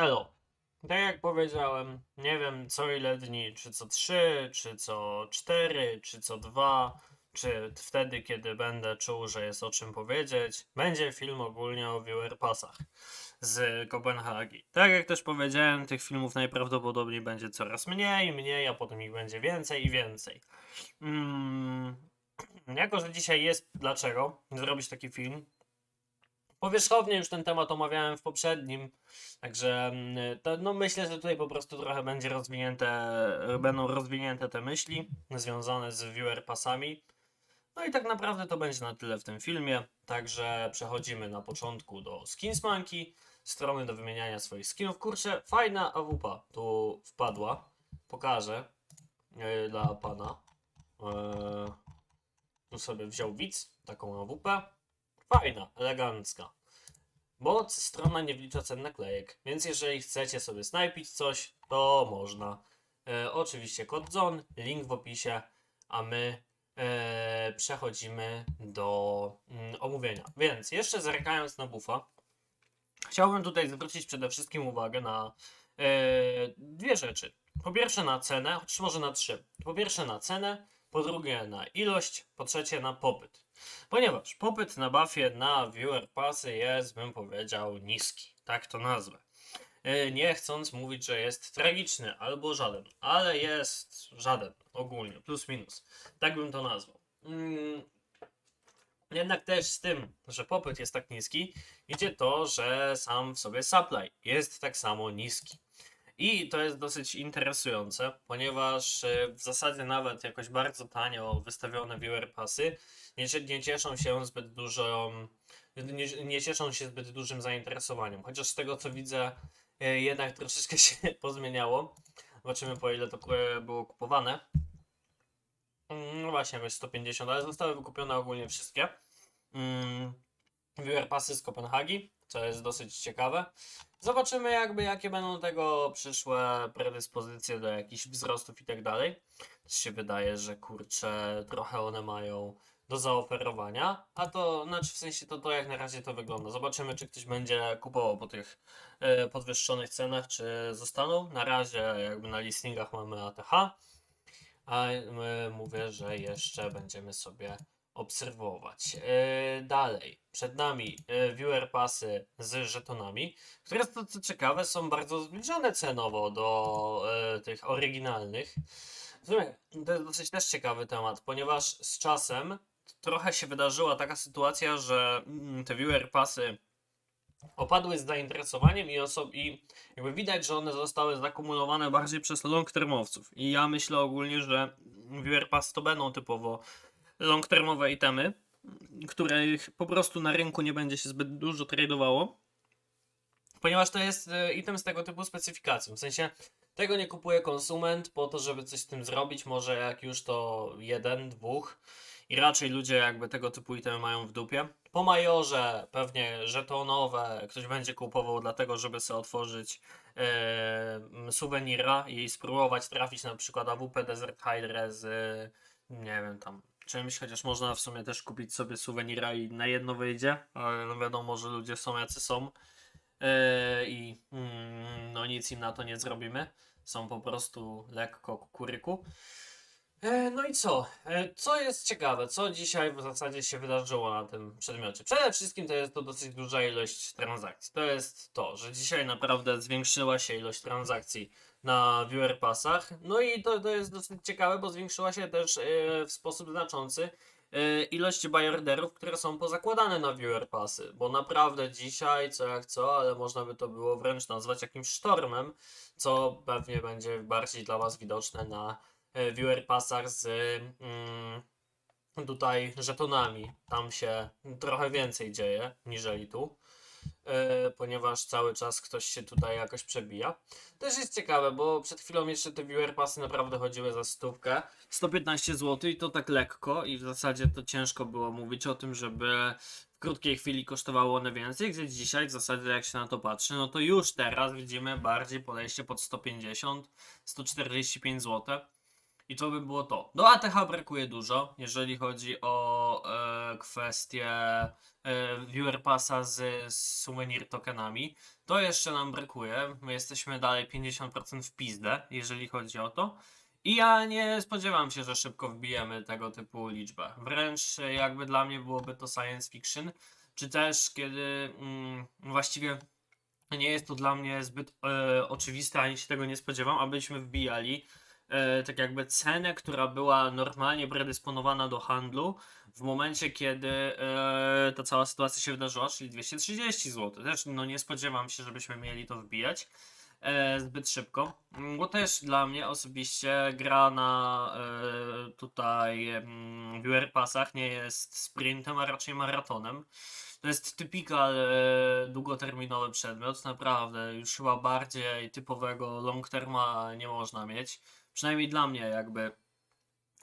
Elo. Tak jak powiedziałem, nie wiem co ile dni, czy co 3, czy co 4, czy co 2, czy wtedy, kiedy będę czuł, że jest o czym powiedzieć, będzie film ogólnie o viewer passach z Kopenhagi. Tak jak też powiedziałem, tych filmów najprawdopodobniej będzie coraz mniej, mniej, a potem ich będzie więcej i więcej. Mm, jako, że dzisiaj jest dlaczego zrobić taki film, powierzchownie już ten temat omawiałem w poprzednim, także mm, to, no myślę, że tutaj po prostu trochę będzie rozwinięte, będą rozwinięte te myśli związane z viewer passami. No i tak naprawdę to będzie na tyle w tym filmie, także przechodzimy na początku do Skins Monkey, strony do wymieniania swoich skinów. Kurczę, fajna AWP tu wpadła, pokażę yy, dla pana. Yy, tu sobie wziął widz, taką AWP. Fajna, elegancka. Bo strona nie wlicza cen naklejek, więc jeżeli chcecie sobie snajpić coś, to można. E, oczywiście kod ZON, link w opisie, a my e, przechodzimy do mm, omówienia. Więc jeszcze zerkając na buffa, chciałbym tutaj zwrócić przede wszystkim uwagę na e, dwie rzeczy. Po pierwsze na cenę, chociaż może na trzy. Po pierwsze na cenę, po drugie na ilość, po trzecie na popyt. Ponieważ popyt na buffie na viewer passy jest, bym powiedział, niski. Tak to nazwę. E, Nie chcąc mówić, że jest tragiczny albo żaden, ale jest żaden ogólnie, plus minus. Tak bym to nazwał. Mm, Jednak też z tym, że popyt jest tak niski, idzie to, że sam w sobie supply jest tak samo niski. I to jest dosyć interesujące, ponieważ e, w zasadzie nawet jakoś bardzo tanio wystawione viewer passy nie, nie cieszą się zbyt dużą, nie, nie cieszą się zbyt dużym zainteresowaniem. Chociaż z tego co widzę, e, jednak troszeczkę się pozmieniało. Zobaczymy po ile to było kupowane. Mm, No właśnie, jakoś 150, ale zostały wykupione ogólnie wszystkie. Mm, Viewer passy z Kopenhagi, co jest dosyć ciekawe. Zobaczymy jakby jakie będą tego przyszłe predyspozycje do jakichś wzrostów i tak dalej. Się wydaje, że kurczę, trochę one mają do zaoferowania, a to znaczy w sensie to, to jak na razie to wygląda. Zobaczymy, czy ktoś będzie kupował po tych e, podwyższonych cenach, czy zostaną. Na razie jakby na listingach mamy ATH, a my mówię, że jeszcze będziemy sobie obserwować. E, dalej, przed nami e, viewer passy z żetonami, które co, co ciekawe są bardzo zbliżone cenowo do e, tych oryginalnych. W sumie to jest dosyć też ciekawy temat, ponieważ z czasem trochę się wydarzyła taka sytuacja, że mm, te viewer passy opadły z zainteresowaniem i, oso- i jakby widać, że one zostały zakumulowane bardziej przez long termowców. I ja myślę ogólnie, że viewer pass to będą typowo long termowe itemy, których po prostu na rynku nie będzie się zbyt dużo tradowało. Ponieważ to jest e, item z tego typu specyfikacją. W sensie tego nie kupuje konsument po to, żeby coś z tym zrobić. Może jak już to jeden, dwóch. I raczej ludzie jakby tego typu itemy mają w dupie. Po majorze pewnie żetonowe ktoś będzie kupował dlatego, żeby sobie otworzyć e, suwenira i spróbować trafić na przykład AWP Desert Hydra z nie wiem tam czymś, chociaż można w sumie też kupić sobie suwenira i na jedno wyjdzie, ale no wiadomo, że ludzie są jacy są e, i mm, no nic im na to nie zrobimy. Są po prostu lekko kukuryku. E, No i co? E, Co jest ciekawe, co dzisiaj w zasadzie się wydarzyło na tym przedmiocie? Przede wszystkim to jest to dosyć duża ilość transakcji. To jest to, że dzisiaj naprawdę zwiększyła się ilość transakcji na viewer passach. No i to, to jest dosyć ciekawe, bo zwiększyła się też e, w sposób znaczący e, ilość bajorderów, które są pozakładane na viewer passy. Bo naprawdę dzisiaj, co jak co, ale można by to było wręcz nazwać jakimś sztormem, co pewnie będzie bardziej dla Was widoczne na e, viewer passach z mm, tutaj żetonami. Tam się trochę więcej dzieje niżeli tu, ponieważ cały czas ktoś się tutaj jakoś przebija. Też jest ciekawe, bo przed chwilą jeszcze te viewer passy naprawdę chodziły za stówkę. 115 zł i to tak lekko i w zasadzie to ciężko było mówić o tym, żeby w krótkiej chwili kosztowało one więcej, gdzie dzisiaj w zasadzie jak się na to patrzy, no to już teraz widzimy bardziej podejście pod 150, 145 zł. I to by było to. Do ATH brakuje dużo, jeżeli chodzi o e, kwestię e, viewer passa z, souvenir tokenami. To jeszcze nam brakuje. My jesteśmy dalej 50% w pizdę, jeżeli chodzi o to. I ja nie spodziewam się, że szybko wbijemy tego typu liczbę. Wręcz e, jakby dla mnie byłoby to science fiction, czy też kiedy mm, właściwie nie jest to dla mnie zbyt e, oczywiste, ani się tego nie spodziewam, abyśmy wbijali tak jakby cenę, która była normalnie predysponowana do handlu w momencie, kiedy e, ta cała sytuacja się wydarzyła, czyli 230 zł. Też no, nie spodziewam się, żebyśmy mieli to wbijać e, zbyt szybko, Mm, bo też dla mnie osobiście gra na e, tutaj mm, viewer passach nie jest sprintem, a raczej maratonem. To jest typical e, długoterminowy przedmiot, naprawdę już chyba bardziej typowego long terma nie można mieć. Przynajmniej dla mnie jakby.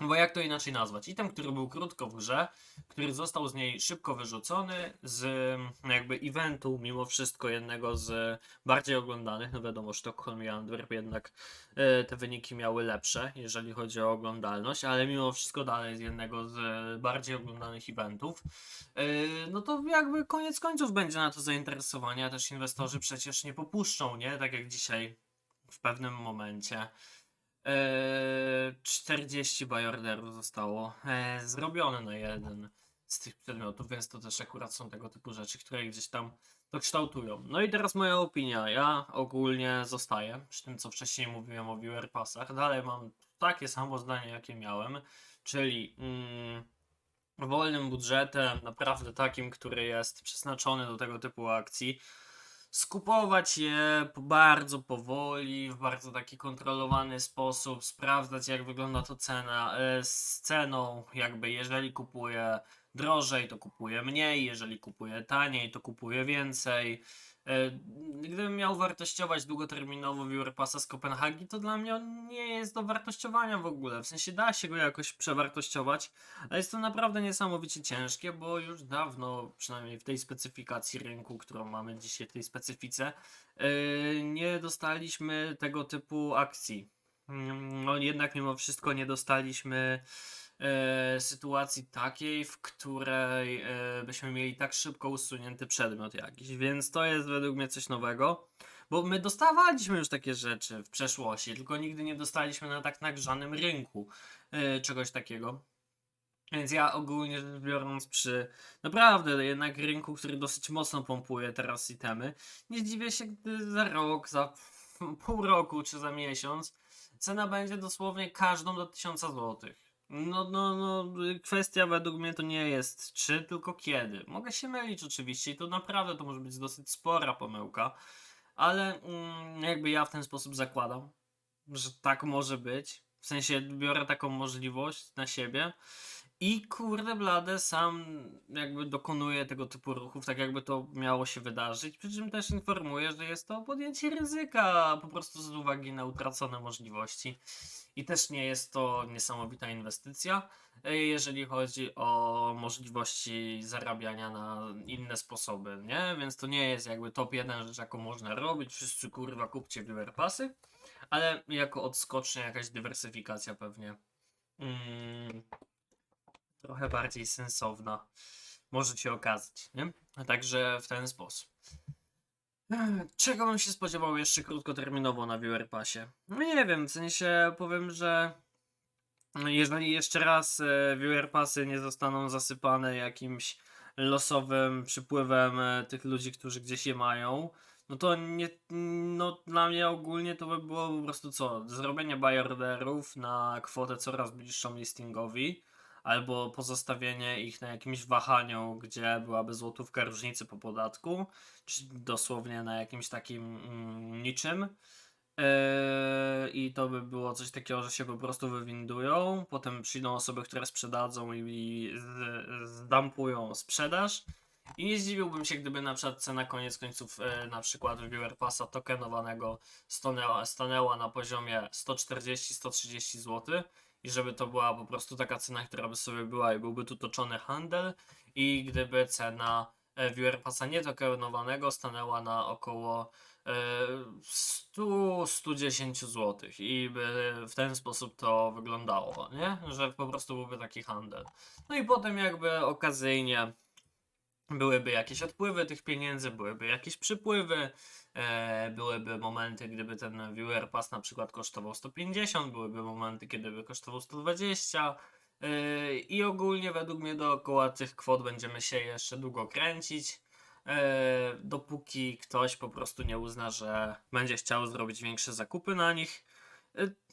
Bo jak to inaczej nazwać? Item, który był krótko w grze, który został z niej szybko wyrzucony z mm, jakby eventu, mimo wszystko jednego z bardziej oglądanych. No wiadomo, Sztokholm i Antwerp jednak e, te wyniki miały lepsze, jeżeli chodzi o oglądalność, ale mimo wszystko dalej z jednego z bardziej oglądanych eventów. E, no to jakby koniec końców będzie na to zainteresowanie, a też inwestorzy przecież nie popuszczą, nie? Tak jak dzisiaj w pewnym momencie. Eee, 40 bajorderów zostało eee, zrobione na jeden z tych przedmiotów, więc to też akurat są tego typu rzeczy, które gdzieś tam to kształtują. No i teraz moja opinia. Ja ogólnie zostaję przy tym, co wcześniej mówiłem o viewer passach. Dalej mam takie samo zdanie, jakie miałem, czyli mm, wolnym budżetem, naprawdę takim, który jest przeznaczony do tego typu akcji skupować je bardzo powoli, w bardzo taki kontrolowany sposób, sprawdzać jak wygląda to cena e, z ceną, jakby jeżeli kupuję drożej, to kupuję mniej, jeżeli kupuję taniej, to kupuję więcej. E, Gdybym miał wartościować długoterminowo Passa z Kopenhagi, to dla mnie on nie jest do wartościowania w ogóle. W sensie da się go jakoś przewartościować, ale jest to naprawdę niesamowicie ciężkie, bo już dawno, przynajmniej w tej specyfikacji rynku, którą mamy dzisiaj, w tej specyfice, yy, nie dostaliśmy tego typu akcji. Mm, No jednak mimo wszystko nie dostaliśmy e, sytuacji takiej, w której e, byśmy mieli tak szybko usunięty przedmiot jakiś, więc to jest według mnie coś nowego. Bo my dostawaliśmy już takie rzeczy w przeszłości, tylko nigdy nie dostaliśmy na tak nagrzanym rynku e, czegoś takiego. Więc ja ogólnie rzecz biorąc przy naprawdę jednak rynku, który dosyć mocno pompuje teraz itemy, nie zdziwię się, gdy za rok, za pół roku czy za miesiąc cena będzie dosłownie każdą do 1000 złotych. No, no, no, kwestia według mnie to nie jest czy, tylko kiedy. Mogę się mylić oczywiście i to naprawdę to może być dosyć spora pomyłka, ale mm, jakby ja w ten sposób zakładam, że tak może być. W sensie biorę taką możliwość na siebie i kurde blade sam jakby dokonuję tego typu ruchów, tak jakby to miało się wydarzyć, przy czym też informuję, że jest to podjęcie ryzyka po prostu z uwagi na utracone możliwości. I też nie jest to niesamowita inwestycja, e, jeżeli chodzi o możliwości zarabiania na inne sposoby, nie? Więc to nie jest jakby top 1 rzecz, jaką można robić. Wszyscy kurwa kupcie viewer passy, ale jako odskocznia jakaś dywersyfikacja pewnie. Mm, trochę bardziej sensowna może się okazać, nie? Także w ten sposób. Ech, Czego bym się spodziewał jeszcze krótkoterminowo na Viewer Passie? No nie wiem, w sensie powiem, że jeżeli jeszcze raz e, Viewer Passy nie zostaną zasypane jakimś losowym przypływem e, tych ludzi, którzy gdzieś je mają, no to nie, no dla mnie ogólnie to by było po prostu co? Zrobienie buy orderów na kwotę coraz bliższą listingowi, albo pozostawienie ich na jakimś wahaniu, gdzie byłaby złotówka różnicy po podatku, czy dosłownie na jakimś takim mm, niczym. Yy, I to by było coś takiego, że się po prostu wywindują, potem przyjdą osoby, które sprzedadzą i, i zdampują sprzedaż. I nie zdziwiłbym się, gdyby na przykład cena koniec końców e, na przykład Viewer Passa tokenowanego stanęła, stanęła na poziomie 140-130 zł i żeby to była po prostu taka cena, która by sobie była i byłby tu toczony handel i gdyby cena e, Viewer Passa nietokenowanego stanęła na około e, 100 około 110 zł i by w ten sposób to wyglądało, nie? Że po prostu byłby taki handel. No i potem jakby okazyjnie byłyby jakieś odpływy tych pieniędzy, byłyby jakieś przypływy, e, byłyby momenty, gdyby ten viewer pass na przykład kosztował 150, byłyby momenty, kiedy by kosztował 120 e, i ogólnie według mnie dookoła tych kwot będziemy się jeszcze długo kręcić, e, dopóki ktoś po prostu nie uzna, że będzie chciał zrobić większe zakupy na nich.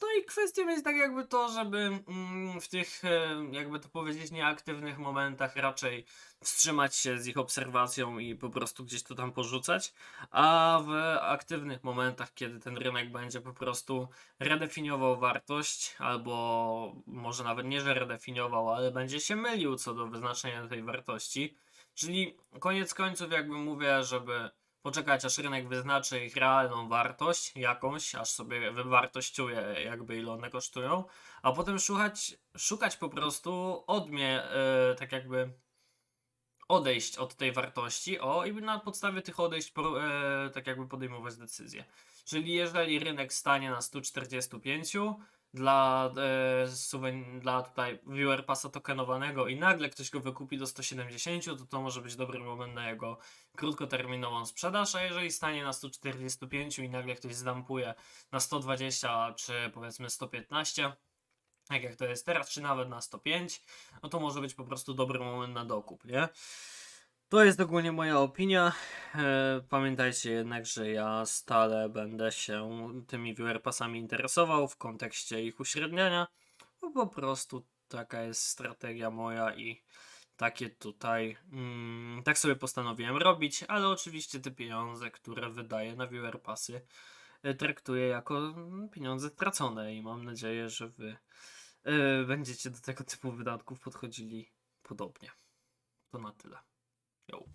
No i kwestią jest tak jakby to, żeby mm, w tych, e, jakby to powiedzieć, nieaktywnych momentach raczej wstrzymać się z ich obserwacją i po prostu gdzieś to tam porzucać, a w aktywnych momentach, kiedy ten rynek będzie po prostu redefiniował wartość, albo może nawet nie, że redefiniował, ale będzie się mylił co do wyznaczenia tej wartości, czyli koniec końców jakby mówię, żeby poczekać aż rynek wyznaczy ich realną wartość jakąś, aż sobie wywartościuje jakby ile one kosztują, a potem szukać, szukać po prostu odmie, e, tak jakby odejść od tej wartości, o i na podstawie tych odejść e, tak jakby podejmować decyzje. Czyli jeżeli rynek stanie na 145 dla, e, suwen, dla tutaj viewer passa tokenowanego i nagle ktoś go wykupi do 170, to to może być dobry moment na jego krótkoterminową sprzedaż, a jeżeli stanie na 145 i nagle ktoś zdampuje na 120 czy powiedzmy 115, tak jak to jest teraz, czy nawet na 105, no to może być po prostu dobry moment na dokup, nie? To jest ogólnie moja opinia. E, Pamiętajcie jednak, że ja stale będę się tymi viewer passami interesował w kontekście ich uśredniania, bo po prostu taka jest strategia moja i takie tutaj, mm, tak sobie postanowiłem robić, ale oczywiście te pieniądze, które wydaję na viewer passy, e, traktuję jako mm, pieniądze stracone i mam nadzieję, że wy e, będziecie do tego typu wydatków podchodzili podobnie. To na tyle. Yo.